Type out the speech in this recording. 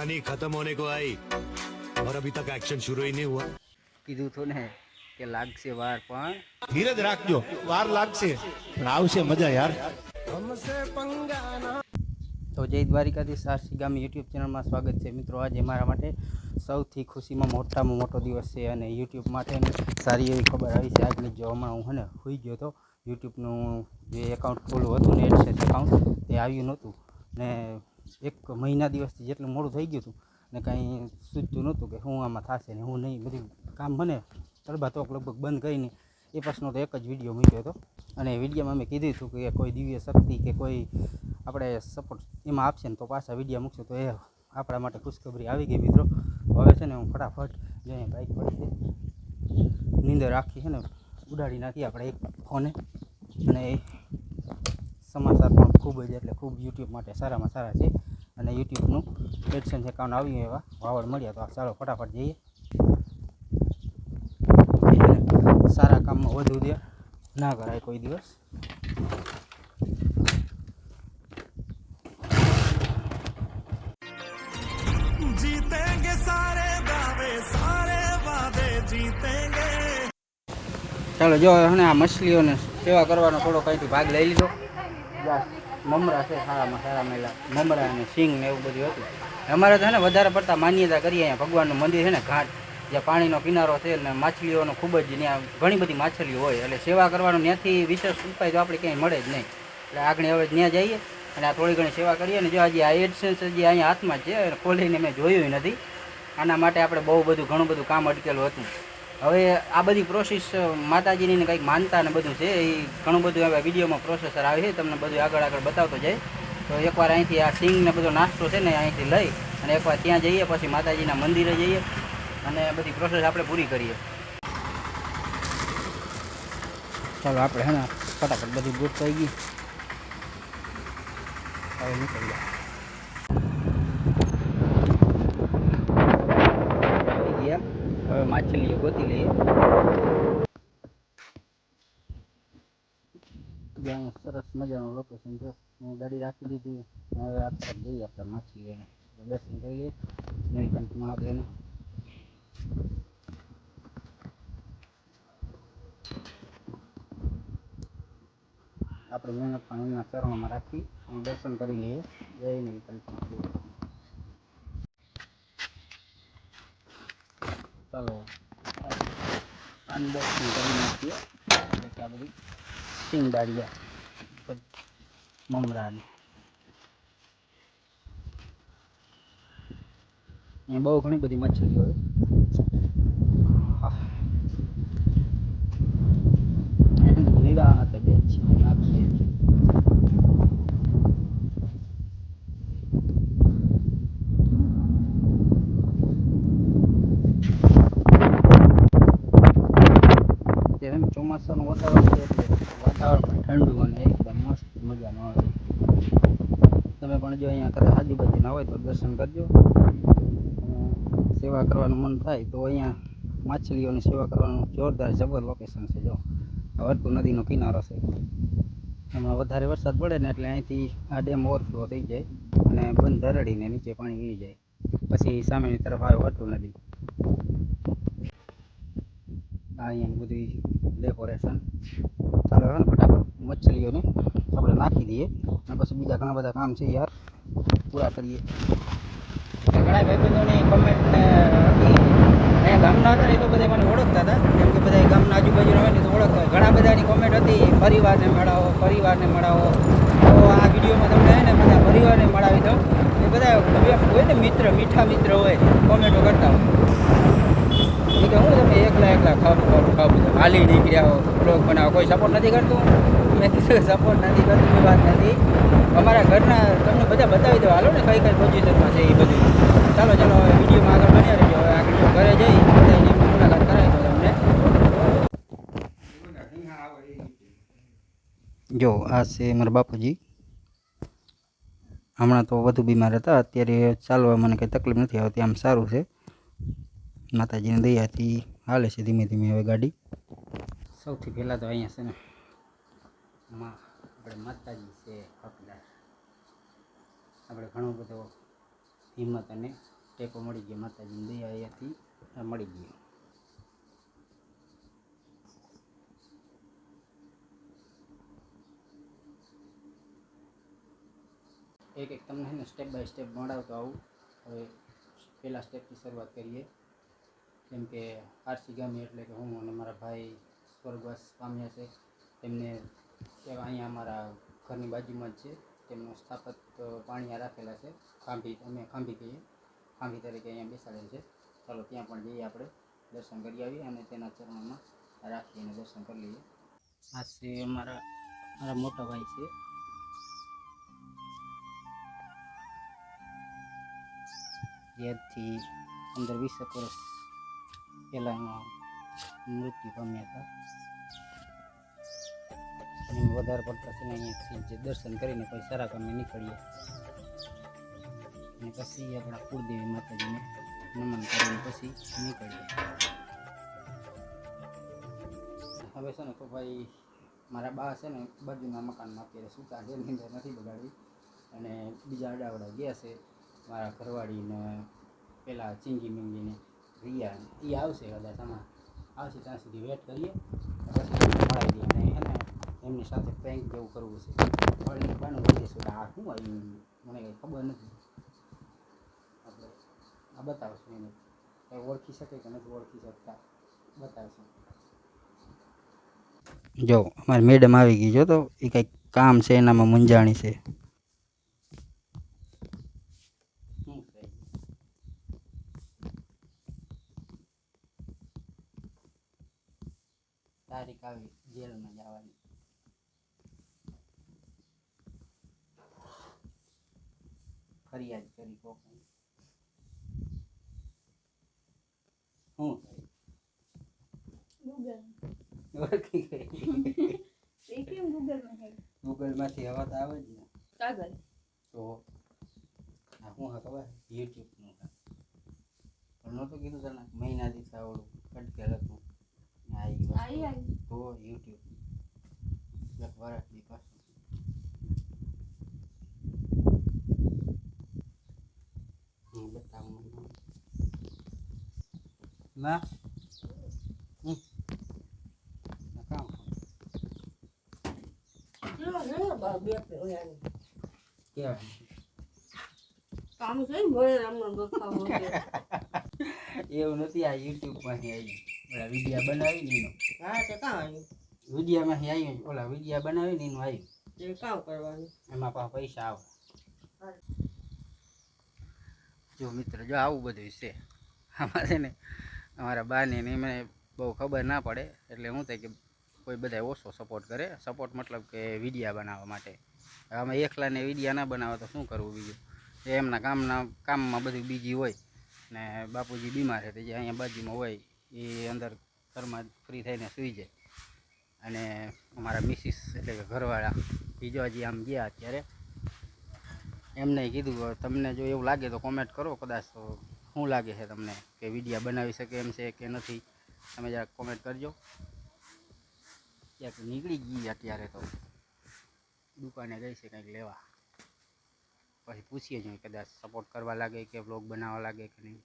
कहानी खत्म होने को आई और अभी तक एक्शन शुरू ही नहीं हुआ કીધું તો ને કે લાગશે વાર પણ ધીરજ રાખજો વાર લાગશે પણ આવશે મજા યાર તો જય દ્વારિકાધીશ સારસી ગામ યુટ્યુબ ચેનલમાં સ્વાગત છે મિત્રો આજે મારા માટે સૌથી ખુશીમાં મોટામાં મોટો દિવસ છે અને યુટ્યુબ માટે ને સારી એવી ખબર આવી છે આગળ જો હમણાં હું હે ને હોઈ ગયો હતો યુટ્યુબનું જે એકાઉન્ટ ખોલું હતું ને એડસેટ એકાઉન્ટ તે આવ્યું નહોતું ને એક મહિના દિવસથી જેટલું મોડું થઈ ગયું હતું ને કાંઈ સૂચતું નહોતું કે શું આમાં થશે ને હું નહીં. બધું કામ મને તડબાતોક લગભગ બંધ કરીને એ પ્રશ્નો તો એક જ વીડિયો મૂક્યો હતો. અને વિડીયોમાં મેં કીધું હતું કે કોઈ દિવ્ય શક્તિ કે કોઈ આપણે સપોર્ટ એમાં આપશે ને તો પાછા વીડિયો મૂકશું તો એ આપણા માટે ખુશખબરી આવી ગઈ મિત્રો. હવે છે ને હું ફટાફટ જઈને બાઇક પર છે, નીંદર આખી છે ને ઉડાડી નાખી આપણે એક ફોને. અને સમાચાર પણ ખૂબ જ એટલે ખૂબ યુટ્યુબ માટે સારામાં સારા છે. અને યુટ્યુબનું એડસન્સ એકાઉન્ટ આવ્યું એવા વાવડ મળ્યા તો ચાલો ફટાફટ જઈએ. સારા કામમાં વધુ દે ના કરાય કોઈ દિવસ. ચાલો જો હમણાં આ મછલીઓને સેવા કરવાનો થોડો કંઈથી ભાગ લઈ લીધો. યા મમરા છે સારામાં સારા મેલા મમરા અને સિંગ ને એવું બધું હતું. અમારે તો છે ને વધારે પડતા માન્યતા કરીએ અહીંયા. ભગવાનનું મંદિર છે ને, ઘાટ, જ્યાં પાણીનો કિનારો છે અને માછલીઓનો ખૂબ જ ત્યાં ઘણી બધી માછલીઓ હોય. એટલે સેવા કરવાનો ત્યાંથી વિશેષ ઉપાય તો આપણે ક્યાંય મળે જ નહીં. એટલે આગળ હવે ત્યાં જઈએ અને આ થોડી ઘણી સેવા કરીએ. અને જો આજે આ એડસન્સ જે અહીંયા હાથમાં છે ખોલીને મેં જોયું નથી. આના માટે આપણે બહુ બધું ઘણું બધું કામ અટકેલું હતું. હવે આ બધી પ્રોસેસ માતાજીની ને કંઈક માનતા ને બધું છે, એ ઘણું બધું હવે વિડીયોમાં પ્રોસેસર આવે છે, તમને બધું આગળ આગળ બતાવતો જાય. તો એકવાર અહીંથી આ સિંગ ને બધો નાસ્તો છે ને અહીંથી લઈ અને એકવાર ત્યાં જઈએ, પછી માતાજીના મંદિરે જઈએ અને બધી પ્રોસેસ આપણે પૂરી કરીએ. ચાલો આપણે હે ને ફટાફટ બધી ગુટ થઈ ગઈ. હવે નીકળી ગયા હવે માછલીઓ ગોતી લઈએ. જ્યાં સરસ મજાનું લોકેશન છે. હું ગાડી રાખી દીધી. હવે આ તરફ જઈએ આપણે માછલીઓને દર્શન કરી લઈએ નીલકંઠમાં આપણે આપણે મહેનત પણ એમના ચરણોમાં રાખી. દર્શન કરી લઈએ. જય નીલકંઠ ચાલો. અનબોક્સિંગ કરી નાખીએ. એટલે આ બધી. સિંગદાળિયા મમરાની. બહુ ઘણી બધી મછલીઓ હોય આહ. નિરાંતે બેસી નાખીએ અત્યારે એમ ચોમાસાનું વાતાવરણ છે એટલે વાતાવરણ પણ ઠંડુ અને એકદમ મસ્ત મજાનું આવે. તમે પણ જો અહીંયા કદાચ આજુબાજુના હોય તો દર્શન કરજો. સેવા કરવાનું મન થાય તો અહીંયા માછલીઓની સેવા કરવાનું જોરદાર જબર લોકેશન છે જો. વર્તુ નદીનો કિનારો છે. એમાં વધારે વરસાદ પડે ને એટલે અહીંથી આ ડેમ ઓવરફ્લો થઈ જાય અને બંધ ધરડીને નીચે પાણી વીરી જાય. પછી સામેની તરફ આવે વર્તુ નદી. આ અહીંયા બધી ડેકોરેશન ચાલો હવે ફટાફટ મચ્છલીઓને આપણે નાખી દઈએ. અને પછી બીજા ઘણા બધા કામ છે યાર. પૂરા કરીએ. ઘણા ભાઈબંધોની કમેન્ટ ને હતી અહીંયા ગામના હતા ને તો બધા મને ઓળખતા હતા. કેમ કે બધા ગામના આજુબાજુના હોય ને તો ઓળખતા ઘણા બધાની કોમેન્ટ હતી, પરિવારને મળાવો પરિવારને મળાવો. તો આ વિડીયોમાં તમને ને બધા પરિવારને મળાવી દઉં. એ બધા હોય ને મિત્ર, મીઠા મિત્ર હોય કોમેન્ટો કરતા હોય. કે હું તમે એકલા એકલા ખબ ખબ ખબ હાલી નીકળ્યા બ્લોગ બનાવો. કોઈ સપોર્ટ નથી કરતું? મેં કીધું સપોર્ટ નથી કરતું એ વાત નથી. અમારા ઘરના તમને બધા બતાવી દો હાલો ને કઈ કઈ પોઝિશનમાં છે એ બધું. ચાલો ચાલો, હવે વિડીયોમાં આગળ બન્યા રહેજો. હવે આગળ ઘરે જઈ બધાની મુલાકાત કરાવી દો તમને. જો, આ છે મારા બાપુજી. હમણાં તો વધુ બીમાર હતા. અત્યારે ચાલવા મને કંઈ તકલીફ નથી આવતી. આમ સારું છે. માતાજીની દયાથી હાલે છે ધીમે ધીમે હવે ગાડી. સૌથી પહેલાં તો અહીંયા છે ને આપણે માતાજી છે હકદાર આપણે ઘણો બધો હિંમત અને ટેકો મળી ગયો. માતાજીની દયા અહીંયાથી મળી ગયો એક એક તમને છે ને સ્ટેપ બાય સ્ટેપ મળાવતો આવું. હવે પહેલાં સ્ટેપથી શરૂઆત કરીએ. કેમ કે આરસી ગામી એટલે કે હું અને મારા ભાઈ સ્વર્ગવાસ પામ્યા છે. તેમને એક અહીંયા અમારા ઘરની બાજુમાં જ છે. તેમનું સ્થાપત પાણીયા રાખેલા છે. ખાંભી, અમે ખાંભી કહીએ. ખાંભી તરીકે અહીંયા બેસાડેલ છે. ચાલો ત્યાં પણ જઈએ આપણે. દર્શન કરી આવીએ અને તેના ચરણોમાં રાખીને દર્શન કરી લઈએ. આ છે અમારા, મારા મોટા ભાઈ છે. જેથી પંદર વીસ વર્ષ પહેલાં મૃત્યુ પામ્યા હતા અને વધારે પડતા છે ને અહીંયાથી જે દર્શન કરીને પછી સારા કામે નીકળીએ અને પછી આપણા કુળદેવી માતાજીને નમન કરીને પછી નીકળીએ હવે છે ને તો ભાઈ મારા બા છે ને બાજુના મકાનમાં અત્યારે સૂતા છે નીંદર નથી બગાડી અને બીજા અડાવડા ગયા છે મારા ઘરવાળીને પેલા ચીંગી મીંગીને એ આવશે કદાચ આમાં. આવશે ત્યાં સુધી વેટ કરીએ. પછી મળાવી દઈએ અને એને એમની સાથે પ્રેન્ક જેવું કરવું છે. વળીને બનવું વળી જશું આ શું આવ્યું? મને કંઈ ખબર નથી. આપણે આ બતાવશું એને. કંઈ ઓળખી શકે કે નથી ઓળખી શકતા. બતાવશું. જો, અમારી મેડમ આવી ગઈ જો તો એ કંઈક કામ છે, એનામાં મૂંઝાણી છે શું છે તારીખ આવી જેલમાં જવાની. ફરિયાદ કરી કોક શું ગૂગલ. માંથી હવા તો આવે જ ને. કાગળ. તો આ હું હા ખબર? યુટ્યુબનું. નું પણ નહોતું કીધું તને? મહિના દિવસે આવડું અટકેલ હતું આ ઈ વસ્તુ. આઈ આઈ તો યુટ્યુબ એક વર્ષની પાછું હું બતાવું મને. ના હમ. ના કામ કેવા કામ છે ને ભલે રામનો ગોખાવો એવું નથી આ યુટ્યુબમાંથી આવ્યું ઓલા વિડીયા બનાવી ને એનો. હા તો કાં આવ્યું? વિડીયામાંથી આવ્યું ઓલા વિડીયા બનાવી ને એનું આવ્યું કામ કરવાનું? એમાં પાછા પૈસા આવે. જો મિત્ર જો આવું બધું છે. અમારે ને અમારા બાને ને એમને બહુ ખબર ના પડે. એટલે શું થાય કે કોઈ બધા ઓછો સપોર્ટ કરે. સપોર્ટ મતલબ કે વિડીયા બનાવવા માટે. અમે એકલાને વિડીયા ના બનાવો તો શું કરવું બીજું? એ એમના કામના કામમાં બધું બીજી હોય ને બાપુજી બીમાર છે, જે અહીંયા બાજુમાં હોય, એ અંદર ઘરમાં ફ્રી થઈને સૂઈ જાય. અને અમારા મિસિસ એટલે કે ઘરવાળા બીજો હજી આમ ગયા અત્યારે, એમને કીધું તમને જો એવું લાગે તો કોમેન્ટ કરો, કદાચ તો શું લાગે છે તમને, કે વિડીયા બનાવી શકે એમ છે કે નથી, તમે જરાક કોમેન્ટ કરજો. ક્યાંક નીકળી ગઈ અત્યારે તો, દુકાને ગઈ છે, કંઈક લેવા. પછી પૂછીએ જોઈએ કદાચ સપોર્ટ કરવા લાગે કે બ્લોગ બનાવવા લાગે કે નહીં.